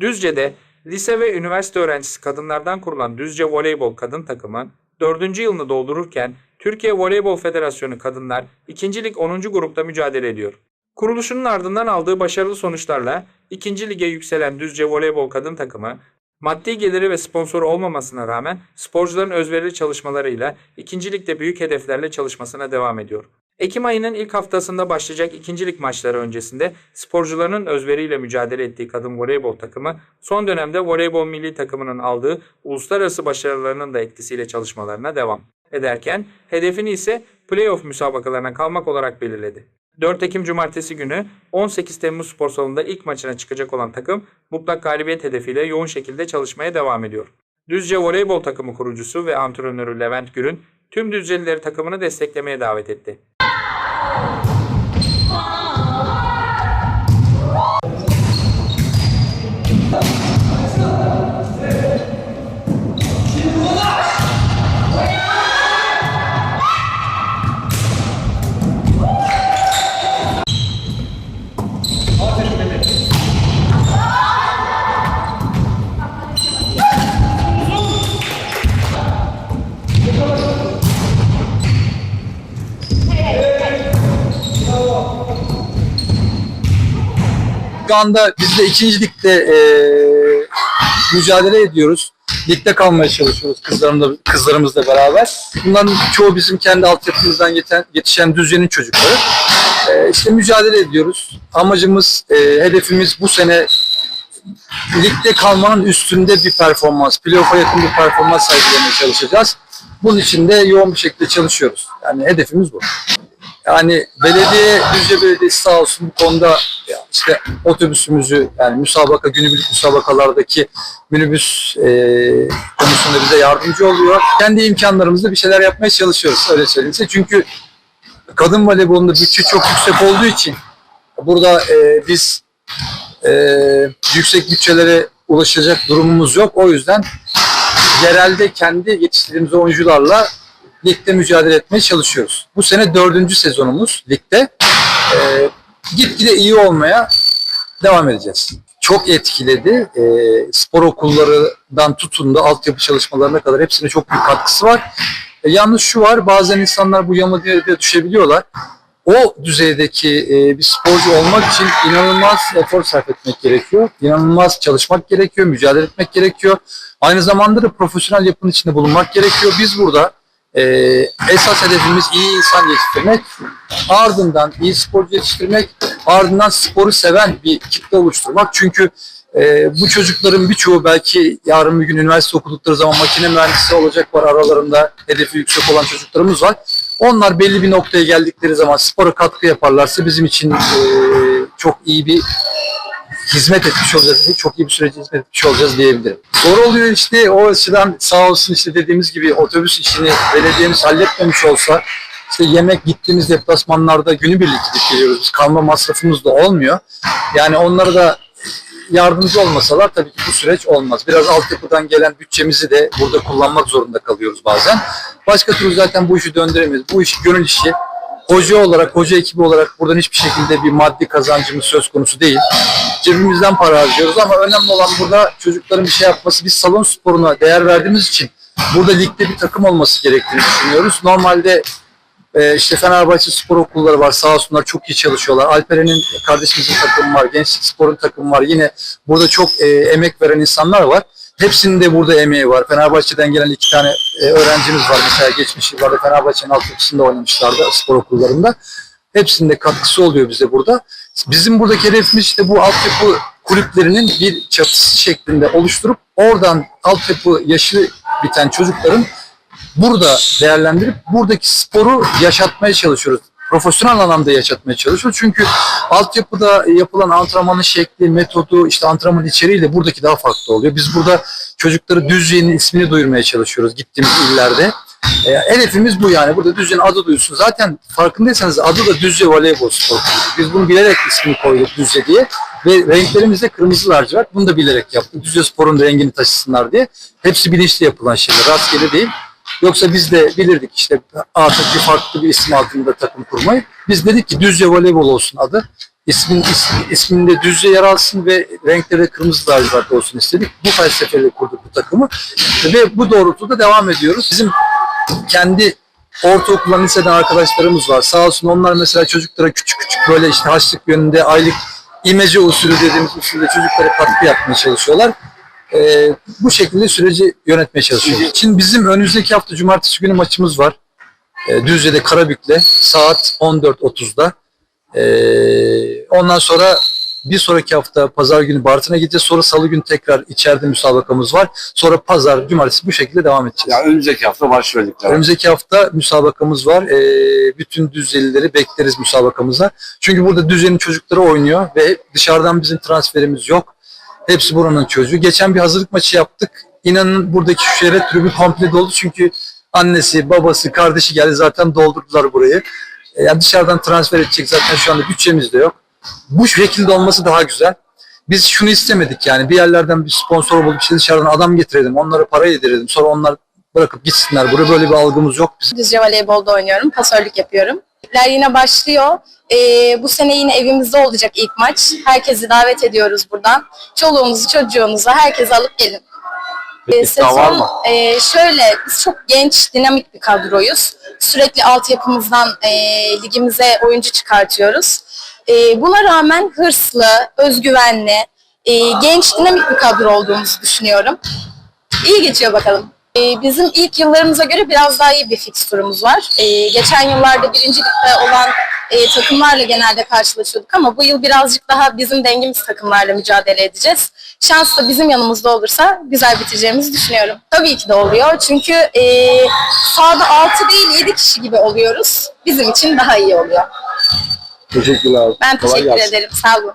Düzce'de lise ve üniversite öğrencisi kadınlardan kurulan Düzce Voleybol Kadın takımı 4. yılını doldururken Türkiye Voleybol Federasyonu Kadınlar 2. Lig 10. grupta mücadele ediyor. Kuruluşunun ardından aldığı başarılı sonuçlarla 2. lige yükselen Düzce Voleybol Kadın takımı maddi geliri ve sponsoru olmamasına rağmen sporcuların özverili çalışmalarıyla 2. ligde büyük hedeflerle çalışmasına devam ediyor. Ekim ayının ilk haftasında başlayacak ikincilik maçları öncesinde sporcuların özveriyle mücadele ettiği kadın voleybol takımı son dönemde voleybol milli takımının aldığı uluslararası başarılarının da etkisiyle çalışmalarına devam ederken hedefini ise playoff müsabakalarına kalmak olarak belirledi. 4 Ekim Cumartesi günü 18 Temmuz Spor Salonu'nda ilk maçına çıkacak olan takım mutlak galibiyet hedefiyle yoğun şekilde çalışmaya devam ediyor. Düzce Voleybol takımı kurucusu ve antrenörü Levent Gür'ün tüm Düzcelileri takımını desteklemeye davet etti. Şu anda biz de ikinci ligde e, mücadele ediyoruz. Ligde kalmaya çalışıyoruz kızlarımla, kızlarımızla beraber. Bunların çoğu bizim kendi altyapımızdan yeten, yetişen düzenin çocukları. E, işte mücadele ediyoruz. Amacımız, e, hedefimiz bu sene ligde kalmanın üstünde bir performans, playoff'a yakın bir performans sergilemeye çalışacağız. Bunun için de yoğun bir şekilde çalışıyoruz. Yani hedefimiz bu. Yani belediye, Düzce Belediyesi sağ olsun bu konuda işte otobüsümüzü yani müsabaka, günübirlik müsabakalardaki minibüs e, konusunda bize yardımcı oluyor. Kendi imkanlarımızla bir şeyler yapmaya çalışıyoruz öyle söyleyeyim. Çünkü kadın voleybolunda bütçe çok yüksek olduğu için burada e, biz e, yüksek bütçelere ulaşacak durumumuz yok. O yüzden yerelde kendi yetiştirdiğimiz oyuncularla ligde mücadele etmeye çalışıyoruz. Bu sene dördüncü sezonumuz ligde. Ee, gitgide iyi olmaya devam edeceğiz. Çok etkiledi. Ee, spor okullarından tutun da altyapı çalışmalarına kadar hepsine çok büyük katkısı var. E, yalnız şu var, bazen insanlar bu yamadıya da düşebiliyorlar. O düzeydeki e, bir sporcu olmak için inanılmaz efor sarf etmek gerekiyor. İnanılmaz çalışmak gerekiyor, mücadele etmek gerekiyor. Aynı zamanda da profesyonel yapının içinde bulunmak gerekiyor. Biz burada e, esas hedefimiz iyi insan yetiştirmek, ardından iyi sporcu yetiştirmek, ardından sporu seven bir kitle oluşturmak. Çünkü e, bu çocukların birçoğu belki yarın bir gün üniversite okudukları zaman makine mühendisi olacak var aralarında hedefi yüksek olan çocuklarımız var. Onlar belli bir noktaya geldikleri zaman spora katkı yaparlarsa bizim için e, çok iyi bir hizmet etmiş olacağız. Çok iyi bir sürece hizmet etmiş olacağız diyebilirim. Zor oluyor işte o açıdan sağ olsun işte dediğimiz gibi otobüs işini belediyemiz halletmemiş olsa işte yemek gittiğimiz deplasmanlarda günübirlik gidip geliyoruz. Biz kalma masrafımız da olmuyor. Yani onlara da yardımcı olmasalar tabii ki bu süreç olmaz. Biraz altyapıdan gelen bütçemizi de burada kullanmak zorunda kalıyoruz bazen. Başka türlü zaten bu işi döndüremeyiz. Bu iş gönül işi. Hoca olarak, hoca ekibi olarak buradan hiçbir şekilde bir maddi kazancımız söz konusu değil. Cebimizden para harcıyoruz ama önemli olan burada çocukların bir şey yapması. Biz salon sporuna değer verdiğimiz için burada ligde bir takım olması gerektiğini düşünüyoruz. Normalde e, işte Fenerbahçe spor okulları var sağ olsunlar çok iyi çalışıyorlar. Alperen'in kardeşimizin takımı var, Gençlik Spor'un takımı var. Yine burada çok e, emek veren insanlar var. Hepsinin de burada emeği var. Fenerbahçe'den gelen iki tane e, öğrencimiz var. Mesela geçmiş yıllarda Fenerbahçe'nin altyapısında oynamışlardı spor okullarında. Hepsinde katkısı oluyor bize burada. Bizim buradaki hedefimiz işte bu altyapı kulüplerinin bir çatısı şeklinde oluşturup oradan altyapı yaşı biten çocukların burada değerlendirip buradaki sporu yaşatmaya çalışıyoruz. Profesyonel anlamda yaşatmaya çalışıyoruz. Çünkü altyapıda yapılan antrenmanın şekli, metodu, işte antrenman içeriğiyle buradaki daha farklı oluyor. Biz burada çocukları Düzce'nin ismini duyurmaya çalışıyoruz gittiğimiz illerde. E, hedefimiz bu yani. Burada Düzce'nin adı duyulsun. Zaten farkındaysanız adı da Düzce Voleybol Spor. Biz bunu bilerek ismini koyduk Düzce diye. Ve renklerimiz de kırmızı lacivert. Bunu da bilerek yaptık. Düzce Spor'un rengini taşısınlar diye. Hepsi bilinçli yapılan şeyler. Rastgele değil. Yoksa biz de bilirdik işte artık bir farklı bir isim altında takım kurmayı. Biz dedik ki Düzce Voleybol olsun adı. İsmin, is- isminde Düzce yer alsın ve renkleri kırmızı lacivert olsun istedik. Bu felsefeyle kurduk bu takımı. Ve bu doğrultuda devam ediyoruz. Bizim kendi ortaokuldan liseden arkadaşlarımız var. Sağ olsun onlar mesela çocuklara küçük küçük böyle işte haçlık yönünde aylık imece usulü dediğimiz usulde çocuklara katkı yapmaya çalışıyorlar. Ee, bu şekilde süreci yönetmeye çalışıyoruz. Şimdi bizim önümüzdeki hafta cumartesi günü maçımız var. Ee, Düzce'de Karabük'le saat 14.30'da. Ee, ondan sonra bir sonraki hafta pazar günü Bartın'a gideceğiz. Sonra salı günü tekrar içeride müsabakamız var. Sonra pazar, cumartesi bu şekilde devam edeceğiz. Ya önümüzdeki hafta başlıyorduk. Önümüzdeki hafta müsabakamız var. Ee, bütün Düzcelileri bekleriz müsabakamıza. Çünkü burada Düzce'nin çocukları oynuyor ve dışarıdan bizim transferimiz yok. Hepsi buranın çocuğu. Geçen bir hazırlık maçı yaptık. İnanın buradaki şu şehre tribün komple doldu çünkü annesi, babası, kardeşi geldi zaten doldurdular burayı. Ee, Yani dışarıdan transfer edecek zaten şu anda bütçemiz de yok. Bu şekilde olması daha güzel. Biz şunu istemedik yani bir yerlerden bir sponsor bulup işte dışarıdan adam getirelim, onlara para yedirelim. Sonra onlar bırakıp gitsinler. Burada böyle bir algımız yok bizim. Düzce voleybolda oynuyorum. Pasörlük yapıyorum. Ligler yine başlıyor. Ee, bu sene yine evimizde olacak ilk maç. Herkesi davet ediyoruz buradan. Çoluğunuzu, çocuğunuzu, herkesi alıp gelin. Ee, mı? e, şöyle, biz çok genç, dinamik bir kadroyuz. Sürekli altyapımızdan e, ligimize oyuncu çıkartıyoruz. E, buna rağmen hırslı, özgüvenli, e, genç, dinamik bir kadro olduğumuzu düşünüyorum. İyi geçiyor bakalım. Ee, Bizim ilk yıllarımıza göre biraz daha iyi bir fikstürümüz var. Ee, Geçen yıllarda birinci ligde olan e, takımlarla genelde karşılaşıyorduk ama bu yıl birazcık daha bizim dengimiz takımlarla mücadele edeceğiz. Şans da bizim yanımızda olursa güzel bitireceğimizi düşünüyorum. Tabii ki de oluyor çünkü e, sahada 6 değil 7 kişi gibi oluyoruz. Bizim için daha iyi oluyor. Teşekkürler. Ben teşekkür ederim. Sağ olun.